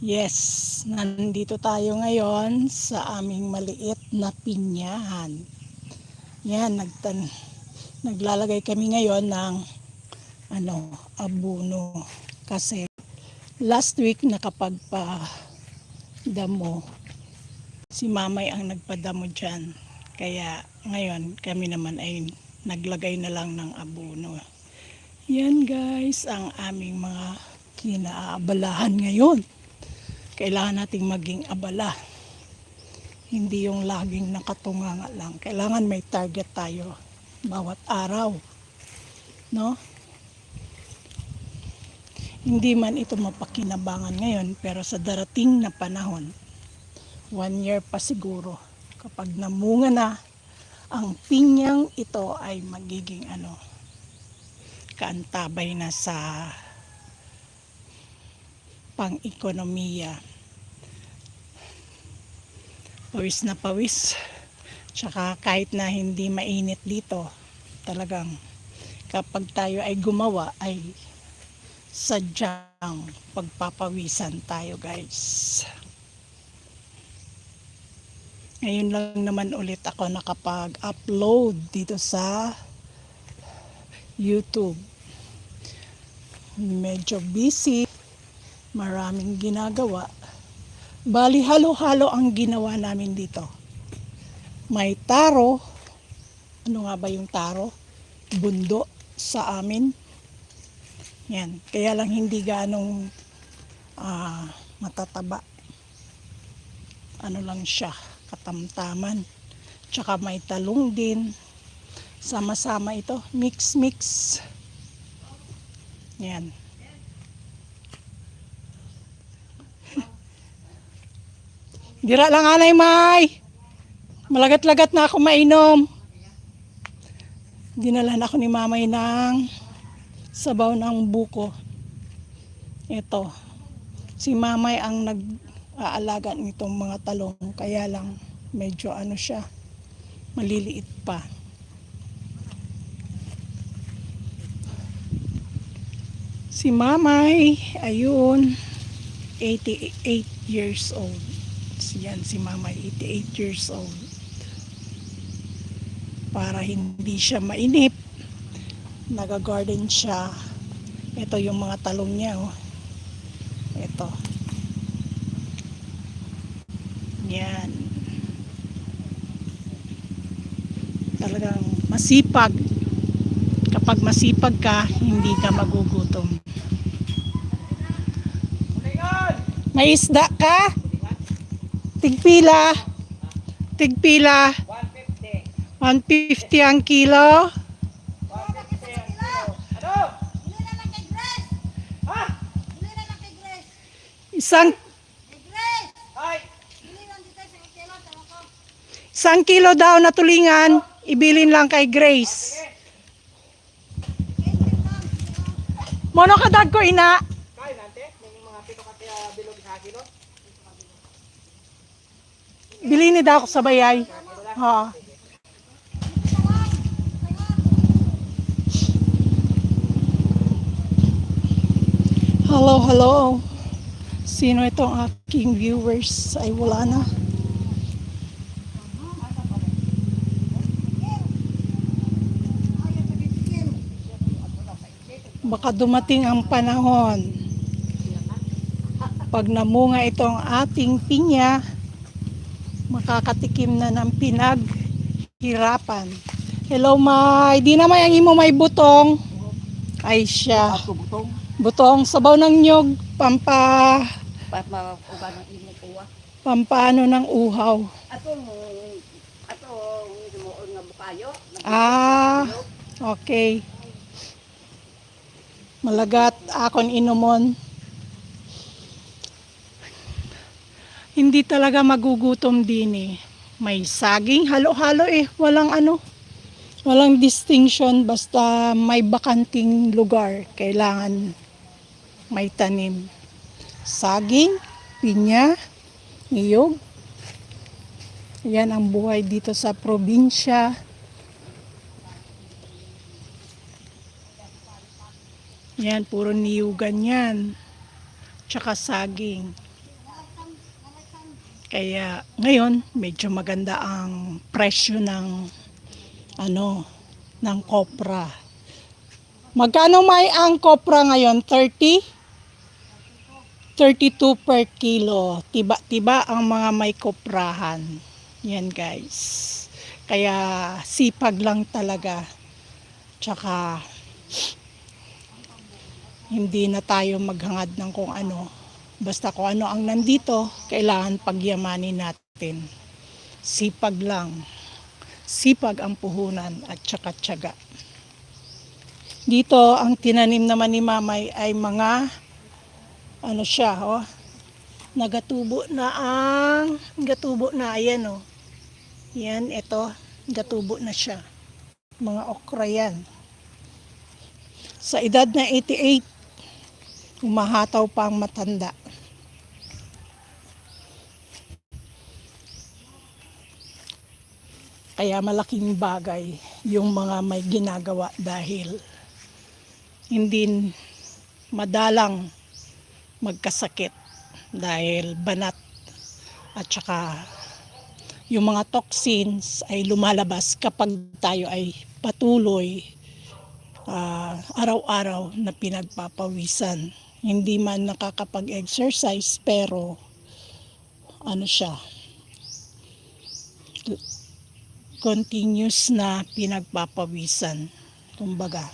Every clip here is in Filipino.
Yes, nandito tayo ngayon sa aming maliit na pinyahan. Yan, nagtan naglalagay kami ngayon ng ano, abuno kasi last week nakapagpa damo si mamay ang nagpadamo dyan. Kaya ngayon kami naman ay naglagay na lang ng abuno. Yan guys, ang aming mga kinaabalahan ngayon kailangan nating maging abala. Hindi yung laging nakatunganga lang. Kailangan may target tayo bawat araw. No? Hindi man ito mapakinabangan ngayon, pero sa darating na panahon, one year pa siguro, kapag namunga na, ang pinyang ito ay magiging ano, kaantabay na sa pang-ekonomiya pawis na pawis. Tsaka kahit na hindi mainit dito, talagang kapag tayo ay gumawa ay sadyang pagpapawisan tayo guys. Ngayon lang naman ulit ako nakapag-upload dito sa YouTube. Medyo busy, maraming ginagawa. Bali, halo-halo ang ginawa namin dito. May taro. Ano nga ba yung taro? Bundo sa amin. Yan. Kaya lang hindi ganong ah, matataba. Ano lang siya, katamtaman. Tsaka may talong din. Sama-sama ito. Mix-mix. Yan. Dira lang anay may. Malagat-lagat na ako mainom. Dinala na ako ni mamay ng sabaw ng buko. Ito. Si mamay ang nag-aalaga nitong mga talong. Kaya lang medyo ano siya. Maliliit pa. Si mamay, ayun, 88 years old. Yan si mama, 88 years old. Para hindi siya mainip, nagagarden siya. Ito yung mga talong niya, oh. Ito. Yan. Talagang masipag. Kapag masipag ka, hindi ka magugutom. May isda ka? Tigpila. Tigpila. 150 ang kilo. Isang isang kilo daw na tulingan, ibilin lang kay Grace. Mono kadag ko ina. Kaya nante, may mga pito ka kaya bilog sa kilo. Bili ni daw ako sa bayay. Oo. Hello, hello. Sino itong aking viewers? Ay wala na. Baka dumating ang panahon. Pag namunga itong ating pinya, makakatikim na ng pinaghirapan. Hello, May. Di naman ang imo may butong. Ay siya. Butong. Butong sabaw ng nyog, pampa, Pat mauban ng imo kuwa. pampano ng uhaw. Ato ato himuon nga bukayo. Ah, okay. Malagat akon inumon. Hindi talaga magugutom din eh. May saging, halo-halo eh. Walang ano, walang distinction. Basta may bakanting lugar. Kailangan may tanim. Saging, pinya, niyog. Yan ang buhay dito sa probinsya. Yan, puro niyugan yan. Tsaka saging. Kaya ngayon medyo maganda ang presyo ng ano ng kopra. Magkano may ang kopra ngayon? 30? 32 per kilo. Tiba-tiba ang mga may koprahan. Yan guys. Kaya sipag lang talaga. Tsaka hindi na tayo maghangad ng kung ano. Basta kung ano ang nandito, kailangan pagyamanin natin. Sipag lang. Sipag ang puhunan at tsaka tsaga. Dito, ang tinanim naman ni Mamay ay mga ano siya, oh. Nagatubo na ang gatubo na ayan oh. Yan, ito, gatubo na siya. Mga okra yan. Sa edad na 88, umahataw pa ang matanda. Kaya malaking bagay yung mga may ginagawa dahil hindi madalang magkasakit dahil banat at saka yung mga toxins ay lumalabas kapag tayo ay patuloy ah, araw-araw na pinagpapawisan. Hindi man nakakapag-exercise pero ano siya continuous na pinagpapawisan. Kumbaga,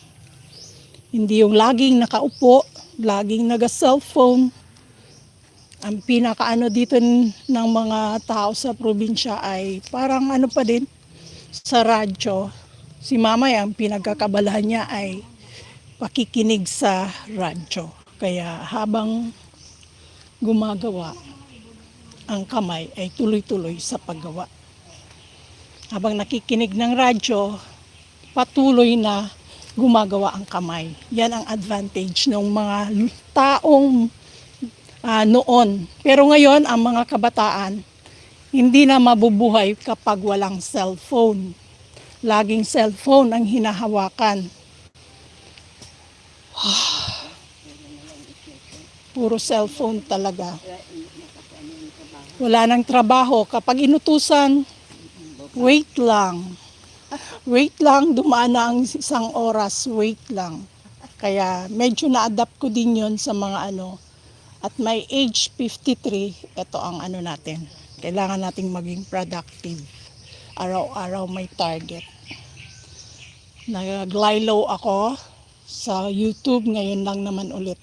hindi yung laging nakaupo, laging naga-cellphone. Ang pinakaano dito ng mga tao sa probinsya ay parang ano pa din sa radyo. Si mama ang pinagkakabalahan niya ay pakikinig sa radyo. Kaya habang gumagawa, ang kamay ay tuloy-tuloy sa paggawa. Habang nakikinig ng radyo, patuloy na gumagawa ang kamay. Yan ang advantage ng mga taong ah, noon. Pero ngayon, ang mga kabataan, hindi na mabubuhay kapag walang cellphone. Laging cellphone ang hinahawakan. Puro cellphone talaga. Wala nang trabaho. Kapag inutusan, wait lang. Wait lang, dumaan na ang isang oras, wait lang. Kaya medyo na-adapt ko din yon sa mga ano. At my age 53, ito ang ano natin. Kailangan nating maging productive. Araw-araw may target. Nag-lilo ako sa YouTube ngayon lang naman ulit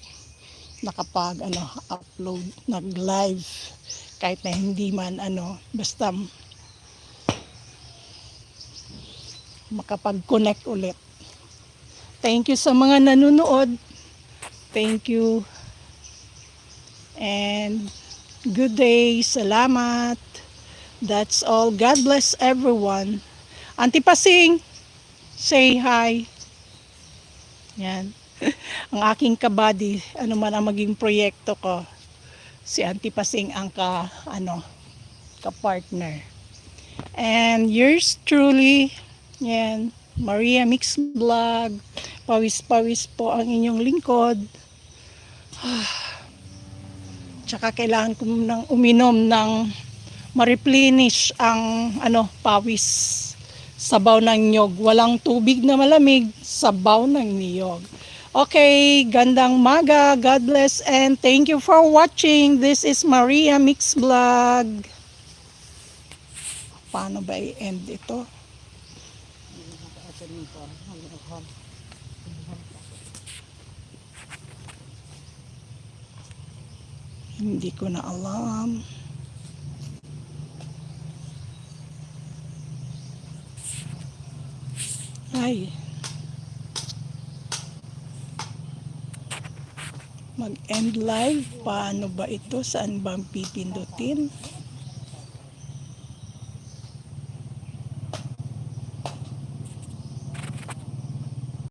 nakapag ano upload nag-live kahit na hindi man ano basta makapag-connect ulit. Thank you sa mga nanonood. Thank you. And good day. Salamat. That's all. God bless everyone. Auntie Pasing, say hi. Yan. ang aking kabady, ano man ang maging proyekto ko, si Auntie Pasing ang ka, ano, ka-partner. And yours truly, yan, Maria Mix Vlog. Pawis-pawis po ang inyong lingkod. Tsaka kailangan ko nang uminom ng ma-replenish ang ano, pawis. Sabaw ng niyog. Walang tubig na malamig, sabaw ng niyog. Okay, gandang maga. God bless and thank you for watching. This is Maria Mix Vlog. Paano ba i-end ito? Hindi ko na alam. Ay. Mag-end live. Paano ba ito? Saan bang pipindutin?